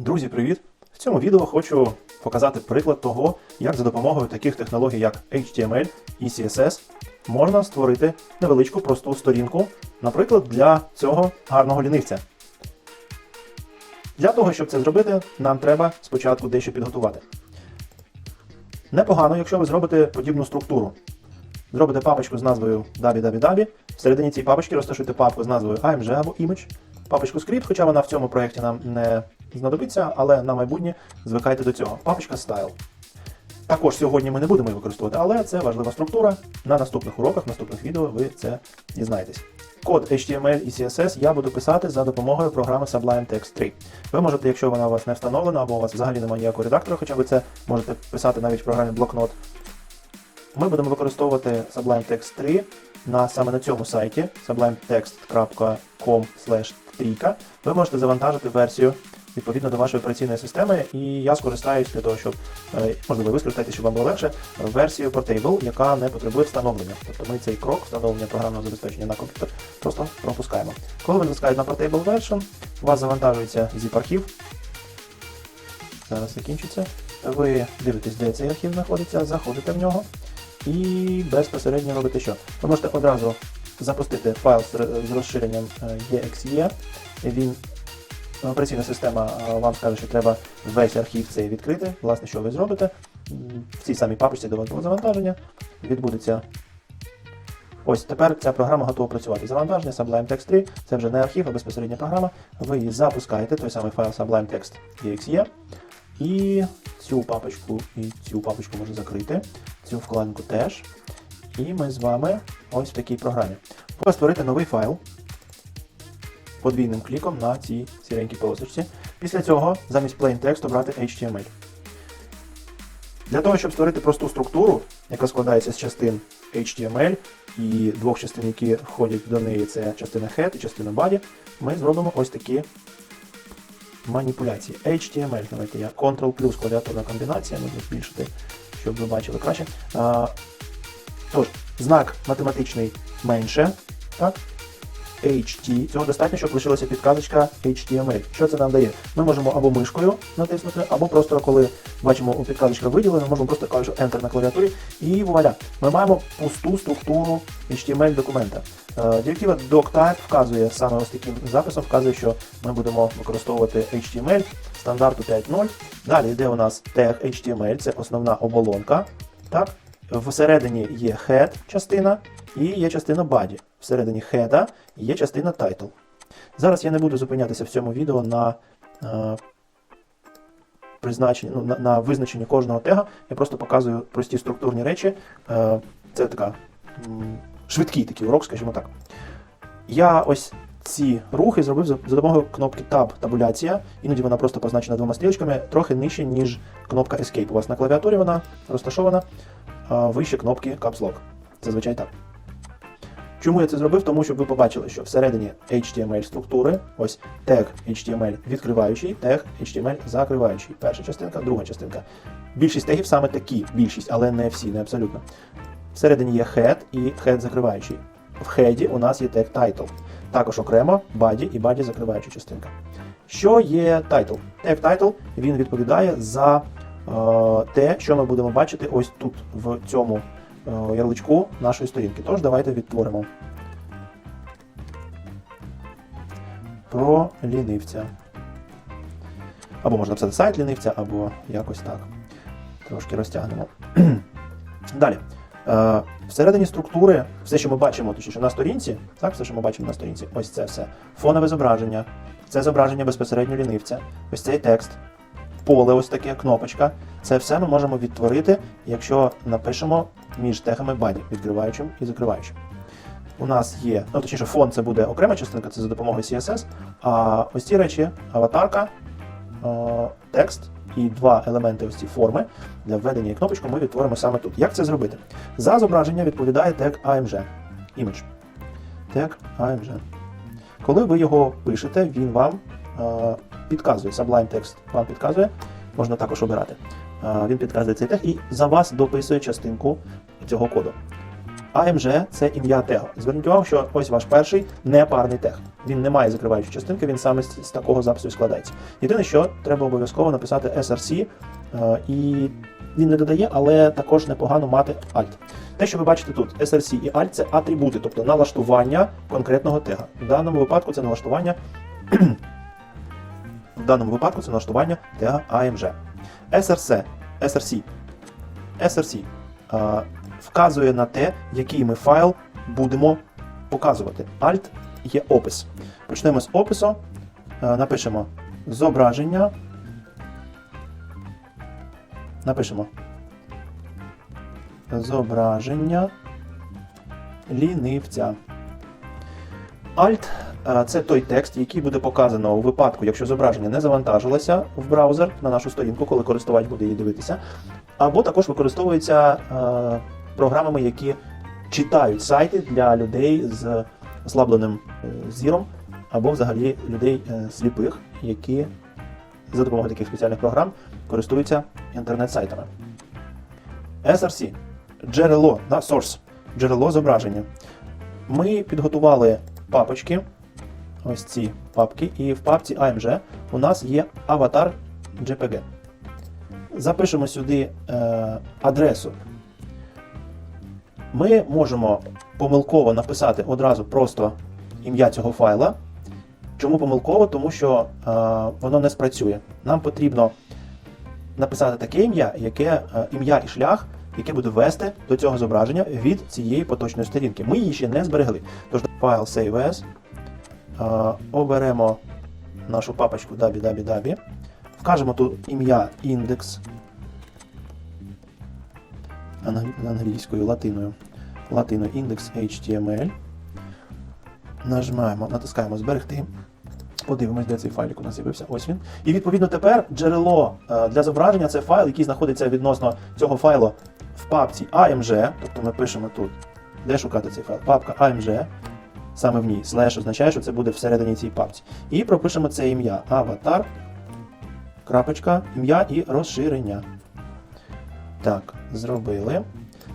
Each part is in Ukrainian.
Друзі, привіт! В цьому відео хочу показати приклад того, як за допомогою таких технологій, як HTML і CSS, можна створити невеличку просту сторінку, наприклад, для цього гарного лінивця. Для того, щоб це зробити, нам треба спочатку дещо підготувати. Непогано, якщо ви зробите подібну структуру. Зробите папочку з назвою www. Всередині цієї папочки розташуйте папку з назвою AMG або Image, папочку скрипт, хоча вона в цьому проєкті нам не знадобиться, але на майбутнє звикайте до цього. Папочка Style. Також сьогодні ми не будемо її використовувати, але це важлива структура. На наступних уроках, наступних відео ви це дізнаєтесь. Код HTML і CSS я буду писати за допомогою програми Sublime Text 3. Ви можете, якщо вона у вас не встановлена або у вас взагалі немає ніякого редактора, хоча ви це можете писати навіть в програмі блокнот. Ми будемо використовувати Sublime Text 3 на саме на цьому сайті sublimetext.com трійка. Ви можете завантажити версію відповідно до вашої операційної системи, і я скористаюсь для того, щоб е, можливо ви скористаєтесь, щоб вам було легше, версію Portable, яка не потребує встановлення. Тобто ми цей крок встановлення програмного забезпечення на комп'ютер просто пропускаємо. Коли ви натискаєте на Portable Version, у вас завантажується zip-архів. Зараз закінчиться. Ви дивитесь, де цей архів знаходиться, заходите в нього і безпосередньо робите що? Ви можете одразу запустити файл з розширенням е, exe. Він операційна система е, вам скаже, що треба весь архів цей відкрити. Власне, що ви зробите? В цій самій папочці до завантаження відбудеться. Ось тепер ця програма готова працювати. Завантаження Sublime Text 3 це вже не архів, а безпосередня програма. Ви її запускаєте, той самий файл Sublime Text exe. І цю папочку і цю папочку можна закрити, цю вкладинку теж. І ми з вами ось в такій програмі. Можна створити новий файл подвійним кліком на цій сіренькій полосочці. Після цього замість plain text обрати HTML. Для того, щоб створити просту структуру, яка складається з частин HTML і двох частин, які входять до неї, це частина head і частина body, ми зробимо ось такі маніпуляції. HTML. Давайте я Ctrl плюс клавіатурна комбінація, можна збільшити, щоб ви бачили краще. Тож, знак математичний менше. Так? HT. Цього достатньо, щоб лишилася підказочка HTML. Що це нам дає? Ми можемо або мишкою натиснути, або просто коли бачимо у підказочка виділена, можемо просто клавішу Enter на клавіатурі і вуаля. Ми маємо пусту структуру HTML документа. Е, Директива doctype вказує саме ось таким записом, вказує, що ми будемо використовувати HTML стандарту 5.0. Далі йде у нас тег HTML, це основна оболонка. Так? Всередині є head частина і є частина body. Всередині head є частина title. Зараз я не буду зупинятися в цьому відео на е, призначенні, ну, на, на визначенні кожного тега. Я просто показую прості структурні речі. Е, це така швидкий такий урок, скажімо так. Я ось ці рухи зробив за, за допомогою кнопки Tab табуляція. Іноді вона просто позначена двома стрілочками, трохи нижче, ніж кнопка Escape. У вас на клавіатурі вона розташована вище кнопки Caps Lock. Зазвичай так. Чому я це зробив? Тому щоб ви побачили, що всередині HTML структури, ось тег HTML відкриваючий, тег HTML закриваючий. Перша частинка, друга частинка. Більшість тегів саме такі, більшість, але не всі, не абсолютно. Всередині є head і head закриваючий. В хеді у нас є тег title. Також окремо body і body закриваюча частинка. Що є title? Тег title він відповідає за те, що ми будемо бачити ось тут, в цьому е, ярличку нашої сторінки. Тож давайте відтворимо. Про лінивця. Або можна написати сайт лінивця, або якось так. Трошки розтягнемо. Далі. Е, всередині структури, все, що ми бачимо, точніше на сторінці, так, все, що ми бачимо на сторінці, ось це все. Фонове зображення, це зображення безпосередньо лінивця, ось цей текст, поле, ось таке, кнопочка. Це все ми можемо відтворити, якщо напишемо між тегами body, відкриваючим і закриваючим. У нас є, ну точніше, фон це буде окрема частинка, це за допомогою CSS. А ось ці речі, аватарка, е, текст і два елементи ось ці форми для введення і кнопочку ми відтворимо саме тут. Як це зробити? За зображення відповідає тег AMG. Image. Тег AMG. Коли ви його пишете, він вам е, підказує. Sublime Text вам підказує, можна також обирати. Е, він підказує цей тег і за вас дописує частинку цього коду. AMG це ім'я тегу. Зверніть увагу, що ось ваш перший непарний тег. він не має закриваючої частинки, він саме з, такого запису і складається. Єдине, що треба обов'язково написати SRC, е, і він не додає, але також непогано мати Alt. Те, що ви бачите тут, SRC і Alt це атрибути, тобто налаштування конкретного тега. В даному випадку це налаштування. В даному випадку це налаштування тега AMG. SRC, SRC, SRC е, вказує на те, який ми файл будемо показувати. Alt є опис. Почнемо з опису. Е, Напишемо зображення. Напишемо зображення лінивця. Alt це той текст, який буде показано у випадку, якщо зображення не завантажилося в браузер на нашу сторінку, коли користувач буде її дивитися. Або також використовується е, програмами, які читають сайти для людей з ослабленим е, зіром, або взагалі людей е, сліпих, які за допомогою таких спеціальних програм користуються інтернет-сайтами. SRC джерело, да, source, джерело зображення. Ми підготували папочки, ось ці папки, і в папці AMG у нас є аватар JPG. Запишемо сюди е, адресу. Ми можемо помилково написати одразу просто ім'я цього файла. Чому помилково? Тому що е, воно не спрацює. Нам потрібно написати таке ім'я, яке е, ім'я і шлях, яке буде вести до цього зображення від цієї поточної сторінки. Ми її ще не зберегли. Тож файл save as, оберемо нашу папочку www, вкажемо тут ім'я індекс англійською, латиною, латиною індекс HTML. Нажимаємо, натискаємо зберегти. Подивимось, де цей файлик у нас з'явився. Ось він. І відповідно тепер джерело е, для зображення це файл, який знаходиться відносно цього файлу в папці AMG. Тобто ми пишемо тут, де шукати цей файл. Папка AMG. Саме в ній. Слеш означає, що це буде всередині цієї папці. І пропишемо це ім'я. Аватар. Крапочка, ім'я і розширення. Так, зробили.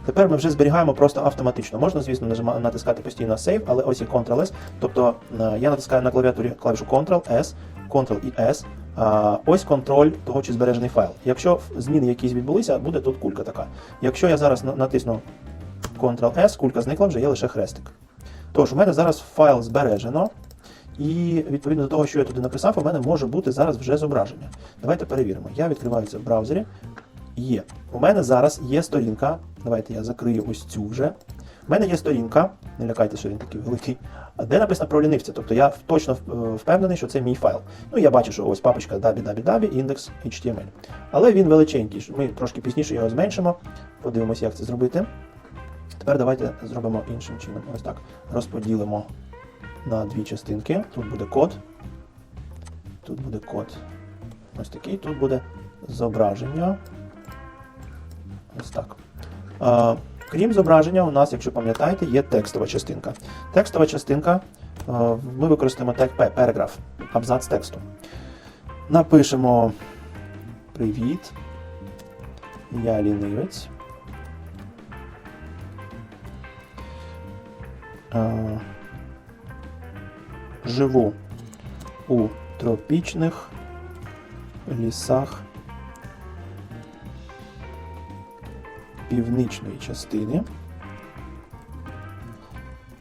Тепер ми вже зберігаємо просто автоматично. Можна, звісно, натискати постійно Save, але ось є Ctrl-S. Тобто е, я натискаю на клавіатурі клавішу Ctrl-S, Ctrl і S. Ось контроль того, чи збережений файл. Якщо зміни якісь відбулися, буде тут кулька така. Якщо я зараз натисну Ctrl-S, кулька зникла, вже є лише хрестик. Тож, у мене зараз файл збережено. І відповідно до того, що я туди написав, у мене може бути зараз вже зображення. Давайте перевіримо. Я відкриваю це в браузері. Є. У мене зараз є сторінка. Давайте я закрию ось цю вже. У мене є сторінка, не лякайте, що він такий великий, де написано про лінивця. Тобто я точно впевнений, що це мій файл. Ну, я бачу, що ось папочка www, індекс HTML. Але він величенький. Ми трошки пізніше його зменшимо. Подивимося, як це зробити. Тепер давайте зробимо іншим чином. Ось так. Розподілимо на дві частинки. Тут буде код. Тут буде код. Ось такий. Тут буде зображення. Ось так. А, крім зображення, у нас, якщо пам'ятаєте, є текстова частинка. Текстова частинка, а, ми використаємо тег P, параграф, абзац тексту. Напишемо Привіт. Я лінивець. А, живу у тропічних лісах північної частини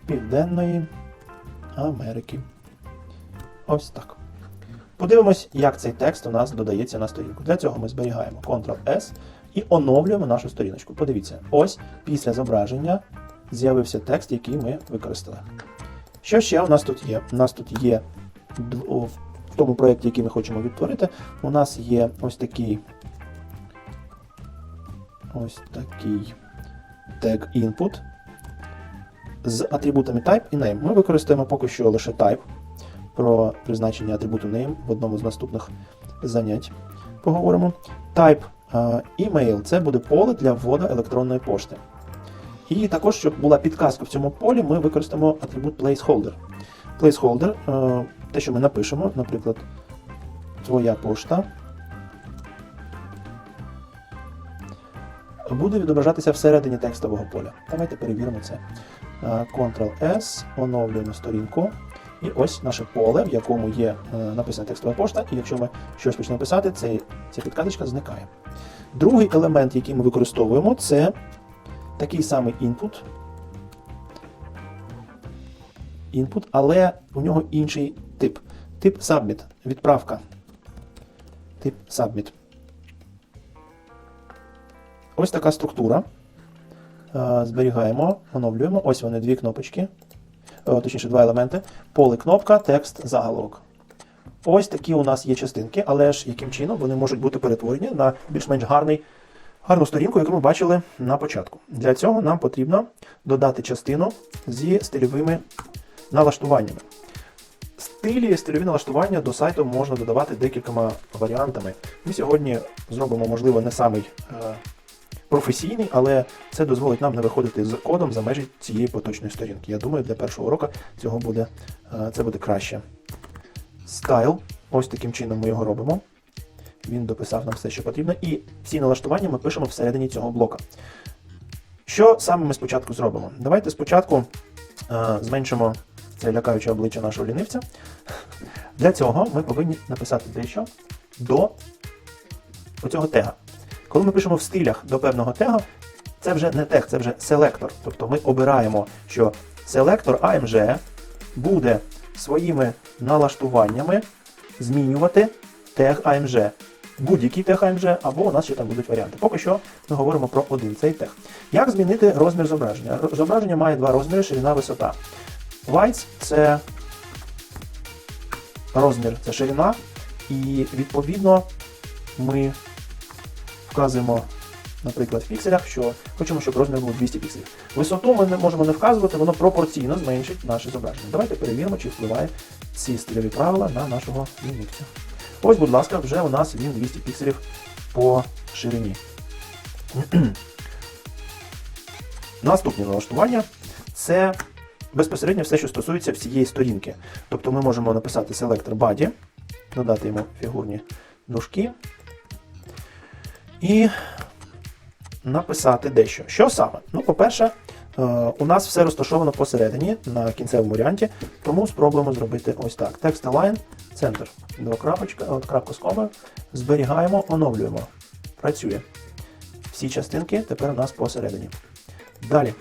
Південної Америки. Ось так. Подивимось, як цей текст у нас додається на сторінку. Для цього ми зберігаємо Ctrl-S і оновлюємо нашу сторіночку. Подивіться, ось після зображення з'явився текст, який ми використали. Що ще у нас тут є? У нас тут є в тому проєкті, який ми хочемо відтворити, у нас є ось такий ось такий тег input з атрибутами type і name. Ми використаємо поки що лише type про призначення атрибуту name в одному з наступних занять. Поговоримо. Type е, email це буде поле для вводу електронної пошти. І також, щоб була підказка в цьому полі, ми використаємо атрибут placeholder. Placeholder, е, те, що ми напишемо, наприклад, твоя пошта. буде відображатися всередині текстового поля. Давайте перевіримо це. Е, Ctrl-S, оновлюємо сторінку. І ось наше поле, в якому є е, написана текстова пошта, і якщо ми щось почнемо писати, ця підказочка зникає. Другий елемент, який ми використовуємо, це такий самий input. Input, але у нього інший тип. Тип submit, відправка. Тип submit. Ось така структура. Е, Зберігаємо, оновлюємо. Ось вони дві кнопочки. Е, Точніше, два елементи. Поле кнопка, текст, заголовок. Ось такі у нас є частинки, але ж яким чином вони можуть бути перетворені на більш-менш гарний, гарну сторінку, яку ми бачили на початку. Для цього нам потрібно додати частину зі стильовими налаштуваннями. Стилі, стильові налаштування до сайту можна додавати декількома варіантами. Ми сьогодні зробимо, можливо, не самий е, професійний, але це дозволить нам не виходити з кодом за межі цієї поточної сторінки. Я думаю, для першого уроку цього буде, е, це буде краще. Стайл. Ось таким чином ми його робимо. Він дописав нам все, що потрібно. І ці налаштування ми пишемо всередині цього блока. Що саме ми спочатку зробимо? Давайте спочатку е, зменшимо це лякаюче обличчя нашого лінивця. Для цього ми повинні написати дещо до оцього тега. Коли ми пишемо в стилях до певного тега, це вже не тег, це вже селектор. Тобто ми обираємо, що селектор AMG буде своїми налаштуваннями змінювати тег AMG. Будь-який тег AMG, або у нас ще там будуть варіанти. Поки що ми говоримо про один цей тег. Як змінити розмір зображення? Зображення має два розміри, ширина, висота. Whites – це розмір, це ширина, і відповідно ми вказуємо, наприклад, в пікселях, що хочемо, щоб розмір був 200 пікселів. Висоту ми не можемо не вказувати, воно пропорційно зменшить наше зображення. Давайте перевіримо, чи впливає ці стильові правила на нашого лінивця. Ось, будь ласка, вже у нас він 200 пікселів по ширині. Наступне налаштування це безпосередньо все, що стосується всієї сторінки. Тобто ми можемо написати Selector Body, додати йому фігурні дужки і написати дещо. Що саме? Ну, по-перше, е, у нас все розташовано посередині на кінцевому варіанті, тому спробуємо зробити ось так. Text Align, центр, два крапочка, от крапка з зберігаємо, оновлюємо. Працює. Всі частинки тепер у нас посередині. Далі.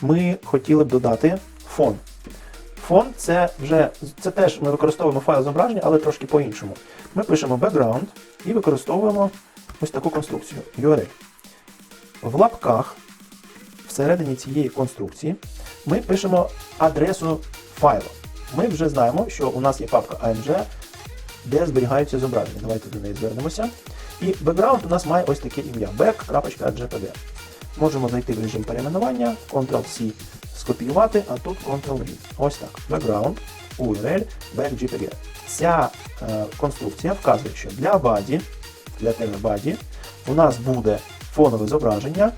Ми хотіли б додати фон. Фон це вже це теж ми використовуємо файл зображення, але трошки по-іншому. Ми пишемо background і використовуємо ось таку конструкцію URL. В лапках всередині цієї конструкції ми пишемо адресу файлу. Ми вже знаємо, що у нас є папка AMG, де зберігаються зображення. Давайте до неї звернемося. І background у нас має ось таке ім'я back.jpg. Можемо зайти в режим перейменування, Ctrl-C скопіювати, а тут Ctrl-V. Ось так. Background, URL, back.jpg. Ця е, конструкція вказує, що для body, для тега body, у нас буде фонове зображення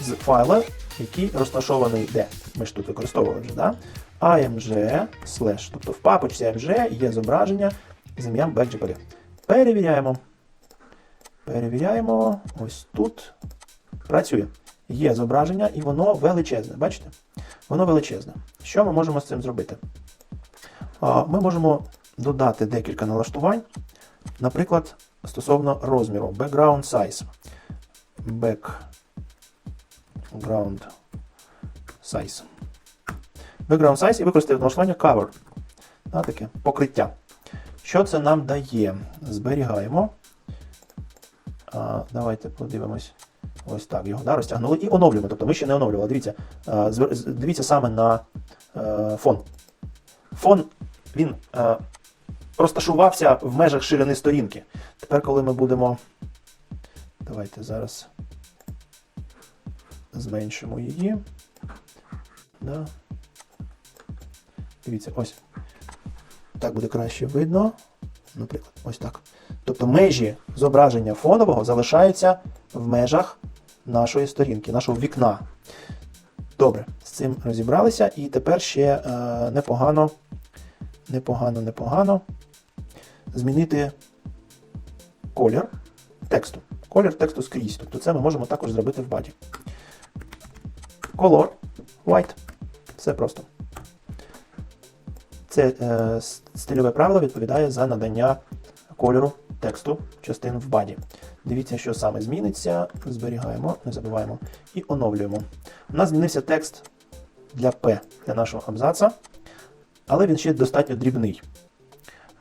з файла, який розташований де? Ми ж тут використовували вже, да? AMG slash. Тобто в папочці AMG є зображення з ім'ям back.jpg. Перевіряємо. Перевіряємо. Ось тут. Працює. Є зображення, і воно величезне. Бачите? Воно величезне. Що ми можемо з цим зробити? Ми можемо додати декілька налаштувань. Наприклад, стосовно розміру. Background size. Background size. Background size і використати налаштування cover. Да, таке покриття. Що це нам дає? Зберігаємо. А, Давайте подивимось. Ось так його да, розтягнули і оновлюємо. Тобто ми ще не оновлювали. Дивіться, а, дивіться саме на е, фон. Фон він е, розташувався в межах ширини сторінки. Тепер, коли ми будемо. Давайте зараз зменшимо її. Да. Дивіться, ось. Так буде краще видно. Наприклад, ось так. Тобто межі зображення фонового залишаються в межах нашої сторінки, нашого вікна. Добре, з цим розібралися. І тепер ще е, непогано, непогано, непогано змінити колір тексту. Колір тексту скрізь. Тобто це ми можемо також зробити в баді. Color white. Все просто. Це е, стильове правило відповідає за надання кольору тексту частин в баді. Дивіться, що саме зміниться. Зберігаємо, не забуваємо і оновлюємо. У нас змінився текст для P, для нашого абзаца, але він ще достатньо дрібний.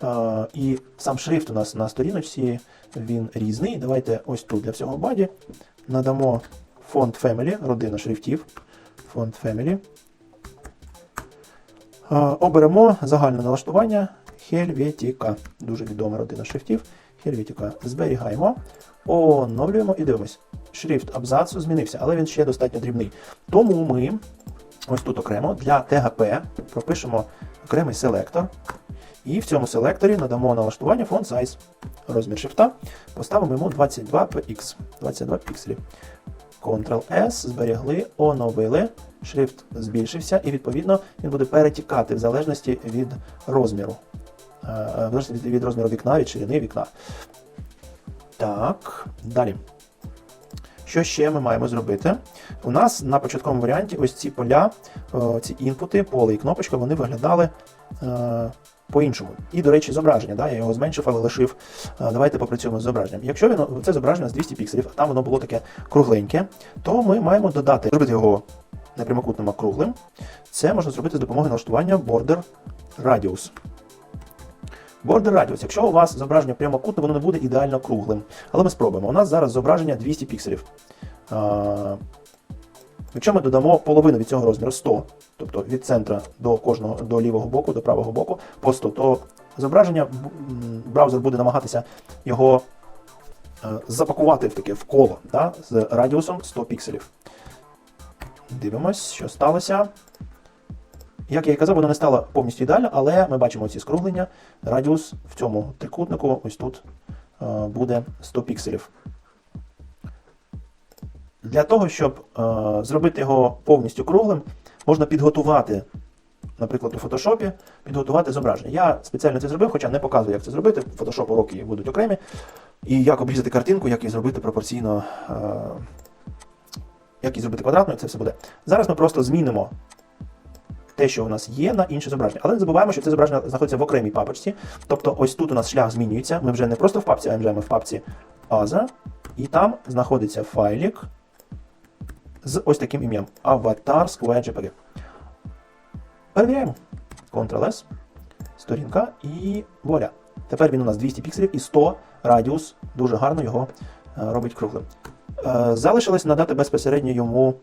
Е, і сам шрифт у нас на сторіночці він різний. Давайте ось тут для всього баді надамо фонд Family, родина шрифтів. Фонд Family. Е, Оберемо загальне налаштування Helvetica. Дуже відома родина шрифтів. Helvetica. Зберігаємо, оновлюємо і дивимось. Шрифт абзацу змінився, але він ще достатньо дрібний. Тому ми ось тут окремо для TGP пропишемо окремий селектор. І в цьому селекторі надамо налаштування font size. Розмір шрифта. Поставимо йому 22px. 22 пікселів. Ctrl-S, зберегли, оновили. Шрифт збільшився, і відповідно він буде перетікати в залежності від розміру. Е, В залежності від- від розміру вікна, від ширини вікна. Так, далі. Що ще ми маємо зробити? У нас на початковому варіанті ось ці поля, ці інпути, поле і кнопочка, вони виглядали е, по-іншому. І, до речі, зображення. Да, я його зменшив, але лишив. Е, давайте попрацюємо з зображенням. Якщо він, це зображення з 200 пікселів, а там воно було таке кругленьке, то ми маємо додати, зробити його непрямокутним, а круглим. Це можна зробити з допомогою налаштування Border Radius. Border Radius. Якщо у вас зображення прямокутне, воно не буде ідеально круглим. Але ми спробуємо. У нас зараз зображення 200 пікселів. Якщо ми додамо половину від цього розміру 100, тобто від центра до кожного до лівого боку, до правого боку по 100, то зображення браузер буде намагатися його е, запакувати в таке в коло да, з радіусом 100 пікселів. Дивимось, що сталося. Як я і казав, воно не стало повністю ідеально, але ми бачимо ці скруглення. Радіус в цьому трикутнику ось тут е, буде 100 пікселів. Для того, щоб е, зробити його повністю круглим, можна підготувати, наприклад, у фотошопі, підготувати зображення. Я спеціально це зробив, хоча не показую, як це зробити. Фотошоп уроки будуть окремі. І як обрізати картинку, як її зробити пропорційно, е, як її зробити квадратною, це все буде. Зараз ми просто змінимо те, що у нас є, на інше зображення. Але не забуваємо, що це зображення знаходиться в окремій папочці. Тобто ось тут у нас шлях змінюється. Ми вже не просто в папці, а вже ми в папці Other. І там знаходиться файлік з ось таким ім'ям Avatar Square JPG. Перевіряємо. Ctrl-S, сторінка і вуаля. Тепер він у нас 200 пікселів і 100 радіус. Дуже гарно його е, робить круглим. Е, Залишилось надати безпосередньо йому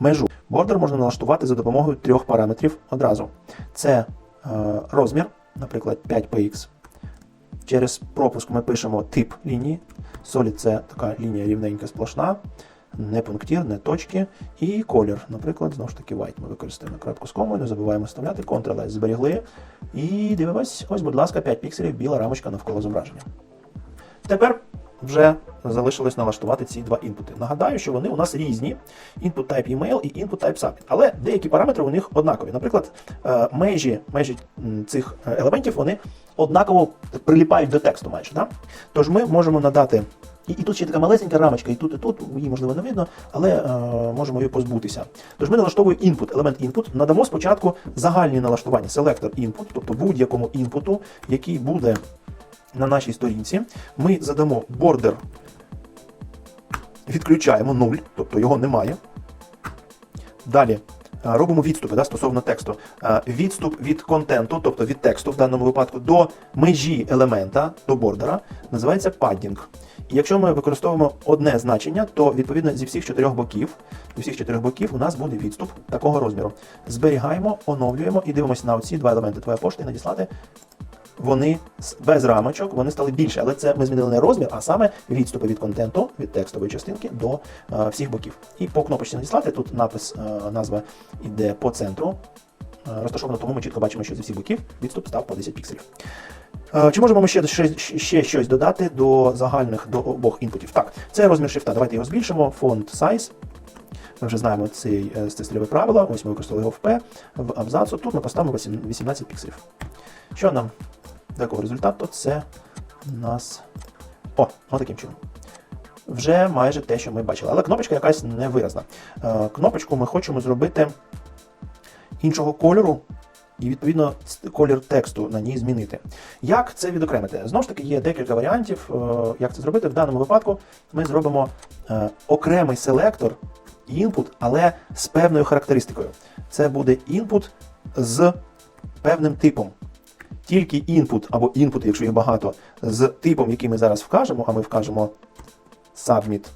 межу. Бордер можна налаштувати за допомогою трьох параметрів одразу. Це е, розмір, наприклад, 5px. Через пропуск ми пишемо тип лінії. Solid це така лінія рівненька сплошна, не пунктір, не точки. І колір, наприклад, знову ж таки white. Ми використаємо крапку з комою, не забуваємо вставляти, Ctrl-S зберігли. І дивимось, ось, будь ласка, 5 пікселів, біла рамочка навколо зображення. Тепер вже залишилось налаштувати ці два інпути. Нагадаю, що вони у нас різні: input type email і input type submit. Але деякі параметри у них однакові. Наприклад, е, межі, межі цих е, елементів вони однаково приліпають до тексту майже. Да? Тож ми можемо надати. І, і тут ще така малесенька рамочка, і тут, і тут, її можливо не видно, але е, можемо її позбутися. Тож ми налаштовуємо input, елемент input, надамо спочатку загальні налаштування, селектор input, тобто будь-якому інпуту, який буде на нашій сторінці, ми задамо бордер, відключаємо 0, тобто його немає. Далі е, робимо відступи да, стосовно тексту. Е, Відступ від контенту, тобто від тексту в даному випадку, до межі елемента, до бордера, називається паддінг. І якщо ми використовуємо одне значення, то відповідно зі всіх чотирьох боків, зі всіх чотирьох боків у нас буде відступ такого розміру. Зберігаємо, оновлюємо і дивимося на оці два елементи твоя пошта і надіслати. Вони без рамочок, вони стали більше, але це ми змінили не розмір, а саме відступи від контенту, від текстової частинки до е, всіх боків. І по кнопочці надіслати тут напис, е, назва йде по центру. е, Розташовано, тому ми чітко бачимо, що зі всіх боків відступ став по 10 пікселів. Е, Чи можемо ми ще, ще, щось додати до загальних до обох інпутів? Так, це розмір шрифта. Давайте його збільшимо. Font size. Ми вже знаємо цей, е, це стильове правило. Ось ми використали його в P, в абзацу. Тут ми поставимо 18 пікселів. Що нам такого результату? Це у нас. О, отаким чином. Вже майже те, що ми бачили. Але кнопочка якась невиразна. Е, Кнопочку ми хочемо зробити іншого кольору, і відповідно колір тексту на ній змінити. Як це відокремити? Знову ж таки, є декілька варіантів, е, як це зробити. В даному випадку ми зробимо е, окремий селектор input, але з певною характеристикою. Це буде input з певним типом. Тільки input або input, якщо їх багато, з типом, який ми зараз вкажемо, а ми вкажемо submit.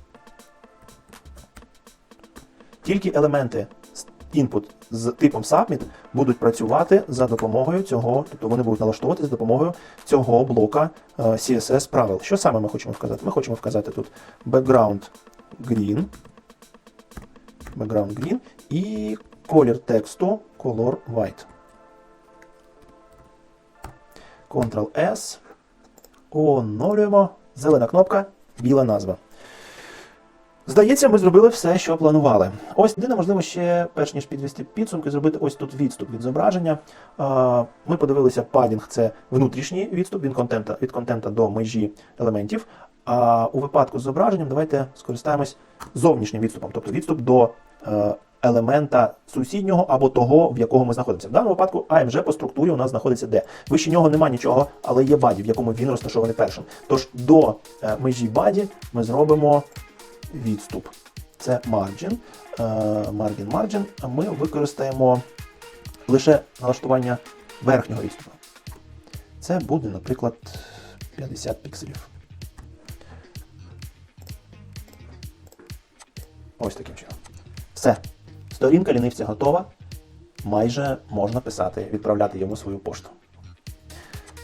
Тільки елементи input з типом submit будуть працювати за допомогою цього, тобто вони будуть налаштовувати за допомогою цього блока е, CSS правил. Що саме ми хочемо вказати? Ми хочемо вказати тут background green, background green і колір тексту color white. Ctrl-S. Оновлюємо. Зелена кнопка, біла назва. Здається, ми зробили все, що планували. Ось єдине, можливо, ще, перш ніж підвести підсумки, зробити ось тут відступ від зображення. Ми подивилися, падінг це внутрішній відступ від контента, від контента до межі елементів. А у випадку з зображенням давайте скористаємось зовнішнім відступом, тобто відступ до е, елемента сусіднього або того, в якого ми знаходимося. В даному випадку AMG по структурі у нас знаходиться де. Вище нього немає нічого, але є баді, в якому він розташований першим. Тож до е, межі баді ми зробимо відступ. Це margin, е, margin, а ми використаємо лише налаштування верхнього відступу. Це буде, наприклад, 50 пікселів. Ось таким чином. Все. Сторінка лінивця готова. Майже можна писати, відправляти йому свою пошту.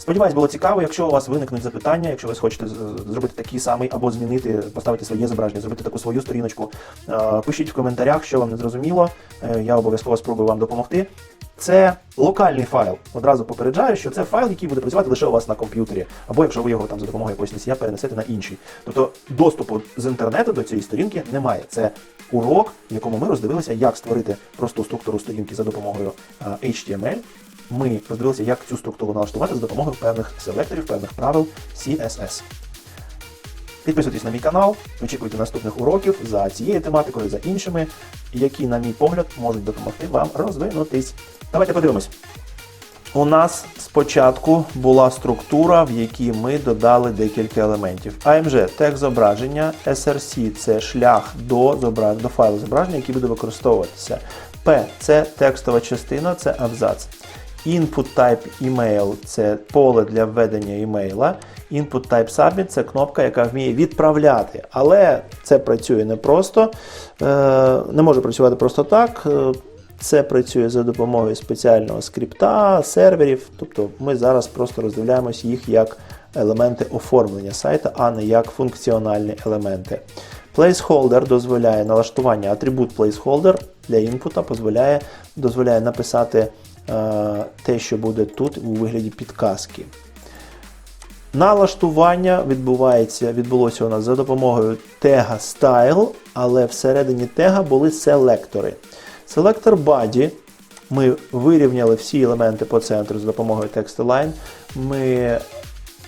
Сподіваюсь, було цікаво. Якщо у вас виникнуть запитання, якщо ви хочете зробити такий самий або змінити, поставити своє зображення, зробити таку свою сторіночку, е, пишіть в коментарях, що вам не зрозуміло. Е, Я обов'язково спробую вам допомогти. Це локальний файл. Одразу попереджаю, що це файл, який буде працювати лише у вас на комп'ютері, або якщо ви його там за допомогою якогось носія перенесете на інший. Тобто доступу з інтернету до цієї сторінки немає. Це урок, в якому ми роздивилися, як створити просту структуру сторінки за допомогою е, HTML. Ми роздивилися, як цю структуру налаштувати за допомогою певних селекторів, певних правил CSS. Підписуйтесь на мій канал, очікуйте наступних уроків за цією тематикою, за іншими, які, на мій погляд, можуть допомогти вам розвинутись. Давайте подивимось. У нас спочатку була структура, в якій ми додали декілька елементів. AMG текст зображення, SRC це шлях до, до файлу зображення, який буде використовуватися. P це текстова частина, це абзац. Input type email це поле для введення імейла. Input type submit це кнопка, яка вміє відправляти. Але це працює не просто, е, не може працювати просто так. Е, Це працює за допомогою спеціального скрипта, серверів. Тобто ми зараз просто роздивляємось їх як елементи оформлення сайта, а не як функціональні елементи. Placeholder дозволяє налаштування атрибут placeholder для інпута, дозволяє, написати те, що буде тут у вигляді підказки. Налаштування відбувається, відбулося у нас за допомогою тега Style, але всередині тега були селектори. Селектор Body ми вирівняли всі елементи по центру за допомогою TextAlign. Ми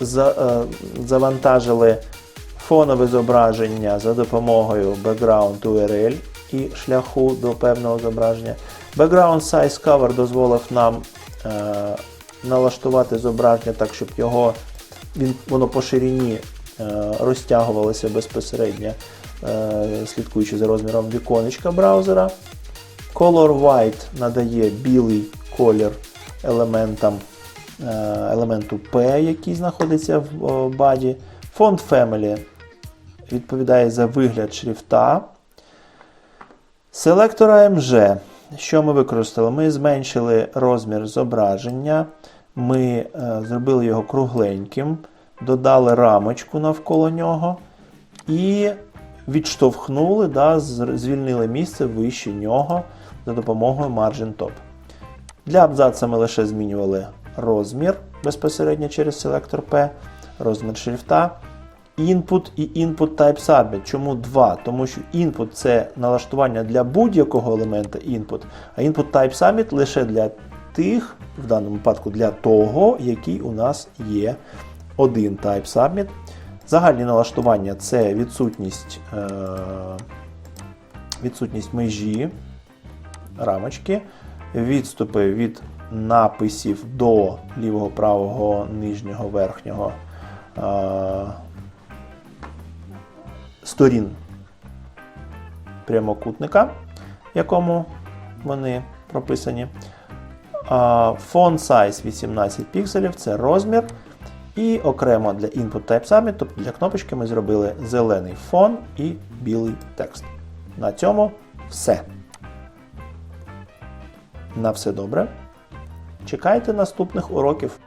за, е, завантажили фонове зображення за допомогою Background URL і шляху до певного зображення. Background Size Cover дозволив нам е, налаштувати зображення так, щоб його він, воно по ширині е, розтягувалося безпосередньо, е, слідкуючи за розміром віконечка браузера. Color White надає білий колір елементам, е, елементу P, який знаходиться в о, баді. Font Family відповідає за вигляд шрифта. Селектор AMG. Що ми використали? Ми зменшили розмір зображення, ми е, зробили його кругленьким, додали рамочку навколо нього і відштовхнули, да, звільнили місце вище нього за допомогою Margin Top. Для абзаца ми лише змінювали розмір безпосередньо через селектор P, розмір шрифта. Input і Input Type Submit. Чому два? Тому що input це налаштування для будь-якого елемента input, а Input Type Submit лише для тих, в даному випадку для того, який у нас є один Type Submit. Загальні налаштування це відсутність, е, відсутність межі, рамочки, відступи від написів до лівого, правого, нижнього, верхнього е, сторін прямокутника, в якому вони прописані. Font size 18 пікселів це розмір. І окремо для Input Type Summit, тобто для кнопочки ми зробили зелений фон і білий текст. На цьому все. На все добре. Чекайте наступних уроків.